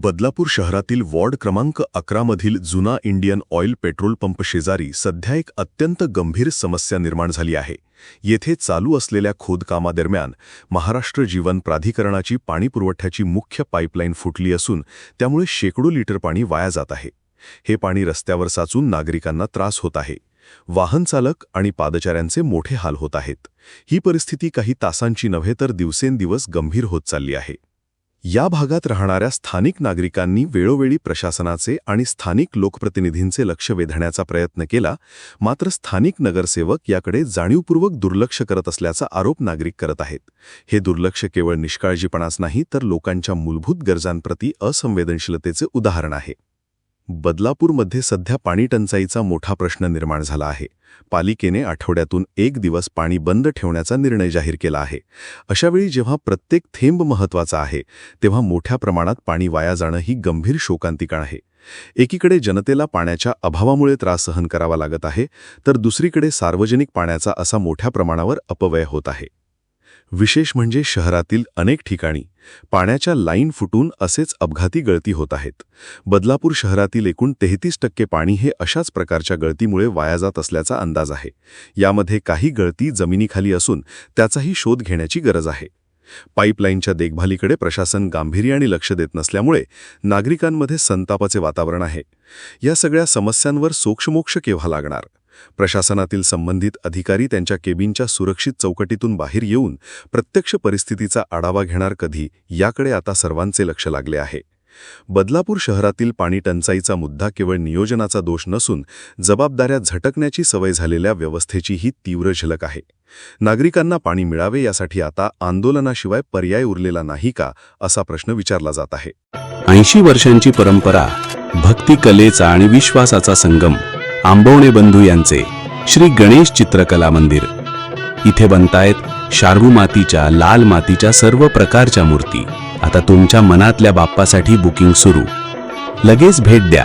बदलापूर शहरातील वॉर्ड क्रमांक अकरा मधील जुना इंडियन ऑइल पेट्रोल पंप शेजारी सध्या एक अत्यंत गंभीर समस्या निर्माण झाली आहे. येथे चालू असलेल्या खोदकामादरम्यान महाराष्ट्र जीवन प्राधिकरणाची पाणीपुरवठ्याची मुख्य पाईपलाईन फुटली असून त्यामुळे शेकडो लिटर पाणी वाया जात आहे. हे पाणी रस्त्यावर साचून नागरिकांना त्रास होत आहे. वाहन चालक आणि पादचाऱ्यांचे मोठे हाल होत आहेत. ही परिस्थिती काही तासांची नव्हे तर दिवसेंदिवस गंभीर होत चालली आहे. या भागात राहणाऱ्या स्थानिक नागरिकांनी वेळोवेळी प्रशासनाचे आणि स्थानिक लोकप्रतिनिधींचे लक्ष वेधण्याचा प्रयत्न केला मात्र स्थानिक नगरसेवक याकडे जाणीवपूर्वक दुर्लक्ष करत असल्याचा आरोप नागरिक करत आहेत. हे दुर्लक्ष केवळ निष्काळजीपणाच नाही तर लोकांच्या मूलभूत गरजांप्रती असंवेदनशीलतेचे उदाहरण आहे. बदलापूरमध्ये सध्या पाणी टंचाईचा मोठा प्रश्न निर्माण झाला आहे. पालिकेने आठवड्यातून एक दिवस पाणी बंद ठेवण्याचा निर्णय जाहीर केला आहे. अशावेळी जेव्हा प्रत्येक थेंब महत्त्वाचा आहे तेव्हा मोठ्या प्रमाणात पाणी वाया जाणं ही गंभीर शोकांतिका आहे. एकीकडे जनतेला पाण्याच्या अभावामुळे त्रास सहन करावा लागत आहे तर दुसरीकडे सार्वजनिक पाण्याचा असा मोठ्या प्रमाणावर अपव्यय होत आहे. विशेष म्हणजे शहरातील अनेक ठिकाणी पाण्याच्या लाईन फुटून असेच अपघाती गळती होत आहेत. बदलापूर शहरातील एकूण तेहतीस टक्के पाणी हे अशाच प्रकारच्या गळतीमुळे वाया जात असल्याचा अंदाज आहे. यामध्ये काही गळती जमिनीखाली असून त्याचाही शोध घेण्याची गरज आहे. पाईपलाईनच्या देखभालीकडे प्रशासन गांभीर्याने लक्ष देत नसल्यामुळे नागरिकांमध्ये संतापाचे वातावरण आहे. या सगळ्या समस्यांवर सोक्षमोक्ष केव्हा लागणार? प्रशासनातील संबंधित अधिकारी त्यांच्या केबिनच्या सुरक्षित चौकटीतून बाहेर येऊन प्रत्यक्ष परिस्थितीचा आढावा घेणार कधी याकडे आता सर्वांचे लक्ष लागले आहे. बदलापूर शहरातील पाणी टंचाईचा मुद्दा केवळ नियोजनाचा दोष नसून जबाबदाऱ्या झटकण्याची सवय झालेल्या व्यवस्थेची ही तीव्र झलक आहे. नागरिकांना पाणी मिळावे यासाठी आता आंदोलनाशिवाय पर्याय उरलेला नाही का असा प्रश्न विचारला जात आहे. ऐंशी वर्षांची परंपरा भक्ती कलेचा आणि विश्वासाचा संगम आंबवणे बंधू यांचे श्री गणेश चित्रकला मंदिर. इथे बनतायत शार्वू मातीच्या लाल मातीच्या सर्व प्रकारच्या मूर्ती. आता तुमच्या मनातल्या बाप्पासाठी बुकिंग सुरू. लगेच भेट द्या.